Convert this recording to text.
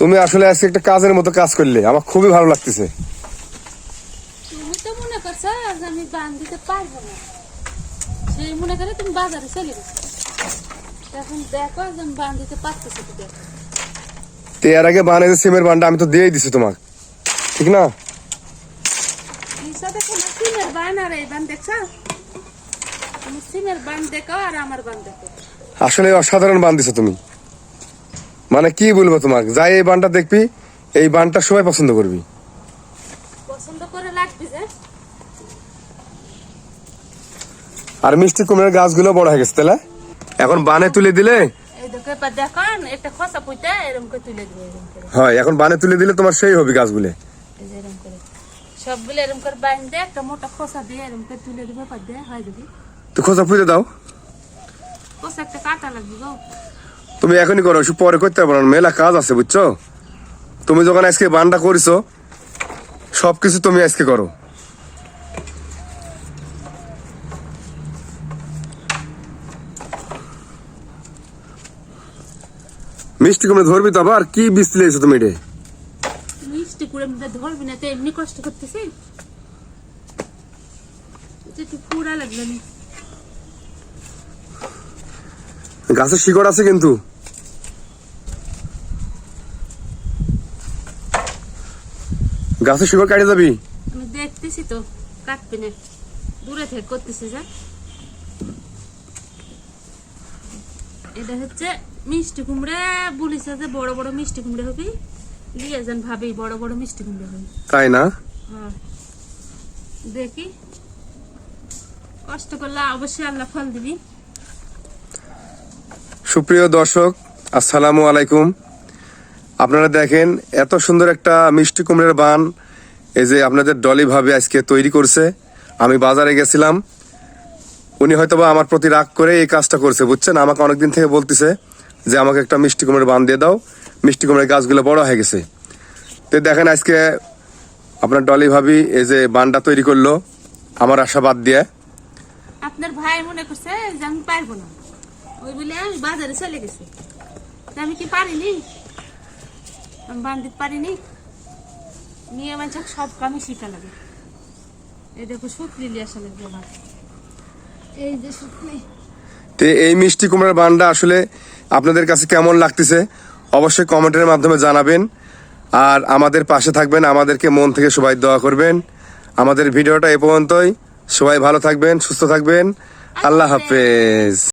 তুমি আসলে আজকে একটা কাজের মতো কাজ করলে আমার খুবই ভালো লাগতেছে। তুমি তো মনে করছ যে আমি বান দিতে পারব না। সেই মনে করে তুমি বাজারে চলে গেছো। এখন দেখো যে আমি বান দিতে পারতেছি কি দেখো। তো এর আগে বানে যে সিমের বানটা আমি তো দিয়েই দিছি তোমাকে ঠিক না? দেখো না সিমের বান আর এই বান দেখছ? সিমের বান দেখো আর আমার বান দেখো। আসলে অসাধারণ বান দিছো তুমি। মানে কি বলব তোমাকে? যাই এই বানটা দেখবি এই বানটা সবাই পছন্দ করবি। পছন্দ করে লাগবে যে। আর মিষ্টি কুমড়ের গাছগুলো বড় হয়ে গেছে তাহলে? এখন বানে তুলে দিলে? হয় এখন বানে তুলে দিলে তোমার সেই হবে গাছগুলো। সবগুলো এরকম করে একটা মোটা খোসা দিয়ে এরকম করে তুলে দিবে পর দিয়ে হয় দিবি তো খোঁজা পুঁতে দাও। খোসা একটা কাটা লাগবে গো। তুমি এখনই করো পরে করতে পারো মেলা কাজ আছে বুঝছ? তুমি যখন আজকে বানটা করিছো সবকিছু তুমি আজকে করো। মিষ্টি কুমড়ে ধরবি তো আবার? কি বীজ তুলেছো তুমি এটা মিষ্টি করে ধরবি না তো এমনি কষ্ট করতেছি। পুরা না। গাছের শিকড় আছে কিন্তু। গাছের শিকড় কাটে যাবি? আমি দেখতেছি তো কাটবে না। দূরে থেকে করতেছি যা। এটা হচ্ছে মিষ্টি কুমড়া বলিছে যে বড় বড় মিষ্টি কুমড়া হবে। লিয়ে যান ভাবি বড় বড় মিষ্টি কুমড়া হবে। তাই না? হ্যাঁ। দেখি। কষ্ট করলে অবশ্যই আল্লাহ ফল দিবি। সুপ্রিয় দর্শক আসসালামু আলাইকুম। আপনারা দেখেন, এত সুন্দর একটা মিষ্টি কুমড়ের বান, এই যে আপনাদের ডলি ভাবে আজকে তৈরি করছে। আমি বাজারে গেছিলাম, উনি হয়তোবা আমার প্রতি রাগ করে এই কাজটা করছে, বুঝছেন? আমাকে অনেকদিন থেকে বলতেছে যে, আমাকে একটা মিষ্টি কুমড়ের বান দিয়ে দাও, মিষ্টি কুমড়ের গাছগুলো বড় হয়ে গেছে। তো দেখেন আজকে আপনার ডলি ভাবি এই যে বানটা তৈরি করল, আমার আশা বাদ দিয়ে। আপনার ভাই মনে করছে যে, আমি পারব না। ওই বলে, আমি বাজারে চলে গেছি। আমি কি পারিনি? আমি বান্ধিতে পারিনি। নিয়ে মানে সব কামই শিখা লাগে। এই দেখো শুকলি নিয়ে আসা লাগবে আমার। এই যে শুকলি। তো এই মিষ্টি কুমড়ার বানটা আসলে আপনাদের কাছে কেমন লাগতেছে অবশ্যই কমেন্টের মাধ্যমে জানাবেন। আর আমাদের পাশে থাকবেন আমাদেরকে মন থেকে সবাই দোয়া করবেন। আমাদের ভিডিওটা এ পর্যন্তই। সবাই ভালো থাকবেন সুস্থ থাকবেন। আল্লাহ হাফেজ।